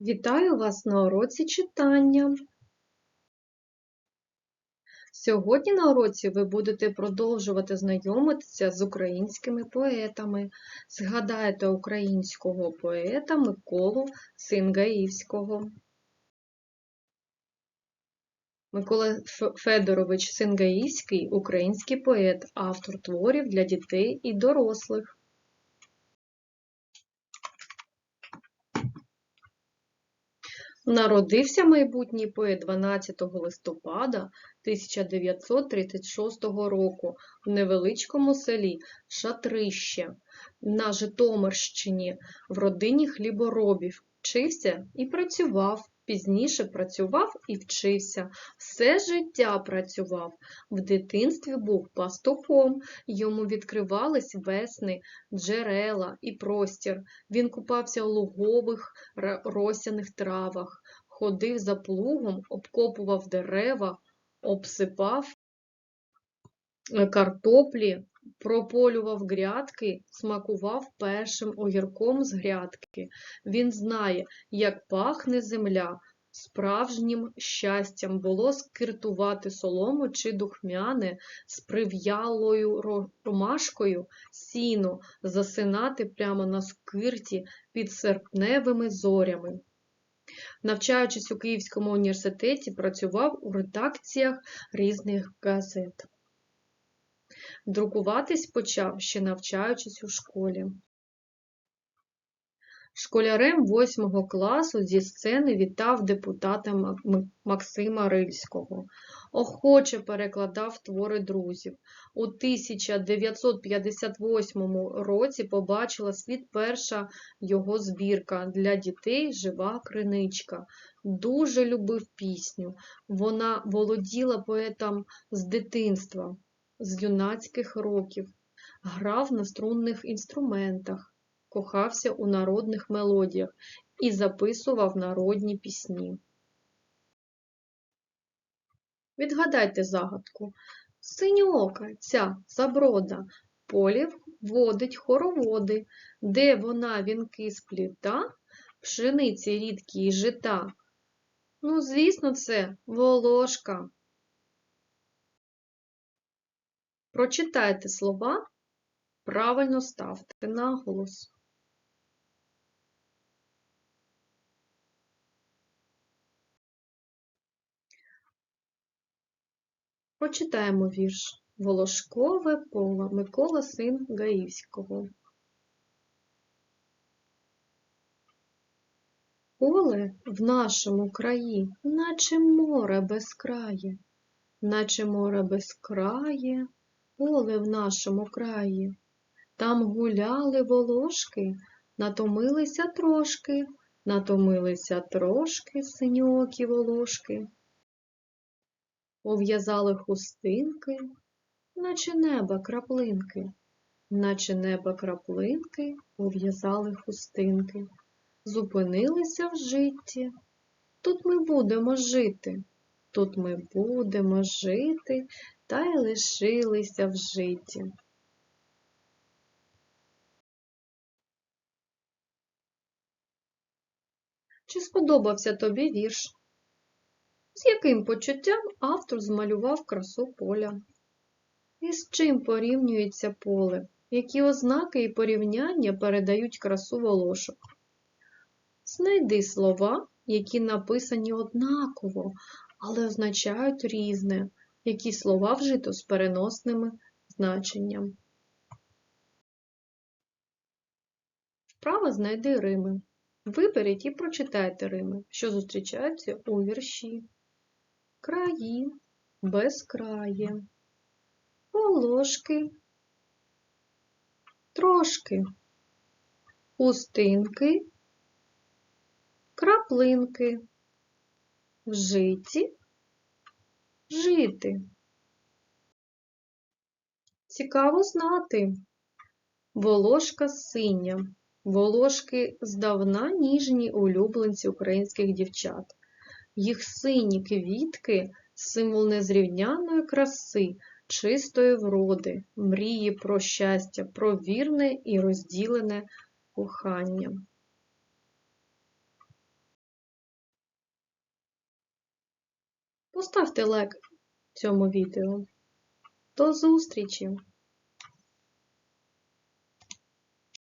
Вітаю вас на уроці читання. Сьогодні на уроці ви будете продовжувати знайомитися з українськими поетами. Згадаєте українського поета Миколу Сингаївського. Микола Федорович Сингаївський – український поет, автор творів для дітей і дорослих. Народився майбутній поет 12 листопада 1936 року в невеличкому селі Шатрище на Житомирщині в родині хліборобів. Вчився і працював. Пізніше працював і вчився, все життя працював. В дитинстві був пастухом, йому відкривались весни, джерела і простір. Він купався у лугових росяних травах, ходив за плугом, обкопував дерева, обсипав е, картоплі, прополював грядки, смакував першим огірком з грядки. Він знає, як пахне земля. Справжнім щастям було скиртувати солому чи духмяне з прив'ялою ромашкою сіно, засинати прямо на скирті під серпневими зорями. Навчаючись у Київському університеті, працював у редакціях різних газет. Друкуватись почав ще навчаючись у школі. Школярем восьмого класу зі сцени вітав депутата Максима Рильського, охоче перекладав твори друзів. У 1958 році побачила світ перша його збірка для дітей Жива криничка. Дуже любив пісню. Вона володіла поетом з дитинства з юнацьких років, грав на струнних інструментах, кохався у народних мелодіях і записував народні пісні. Відгадайте загадку. Синьоока ця заброда полів водить хороводи, де вона вінки спліта, пшениці рідкі й жита. Ну, звісно, це волошка. Прочитайте слова, правильно ставте наголос. Прочитаємо вірш Волошкове поле Микола син Гаївського. Поле в нашому краї, наче море безкрає, наче море безкрає, поле в нашому краї. Там гуляли волошки, натомилися трошки, натомилися трошки синьокі волошки. Пов'язали хустинки, наче неба краплинки, наче неба краплинки пов'язали хустинки, зупинилися в житті. Тут ми будемо жити, тут ми будемо жити та й лишилися в житті. Чи сподобався тобі вірш? З яким почуттям автор змалював красу поля? І з чим порівнюється поле? Які ознаки і порівняння передають красу волошок? Знайди слова, які написані однаково, але означають різне які слова вжито з переносними значенням. Вправо знайди Рими. Виберіть і прочитайте Рими, що зустрічаються у вірші. Краї, безкрає, полошки, трошки, пустинки, краплинки, вжиті, жити. Цікаво знати. Волошка синя. Волошки здавна ніжні улюбленці українських дівчат. Їх сині квітки символ незрівняної краси, чистої вроди, мрії про щастя, про вірне і розділене кохання. Поставте лайк цьому відео. До зустрічі!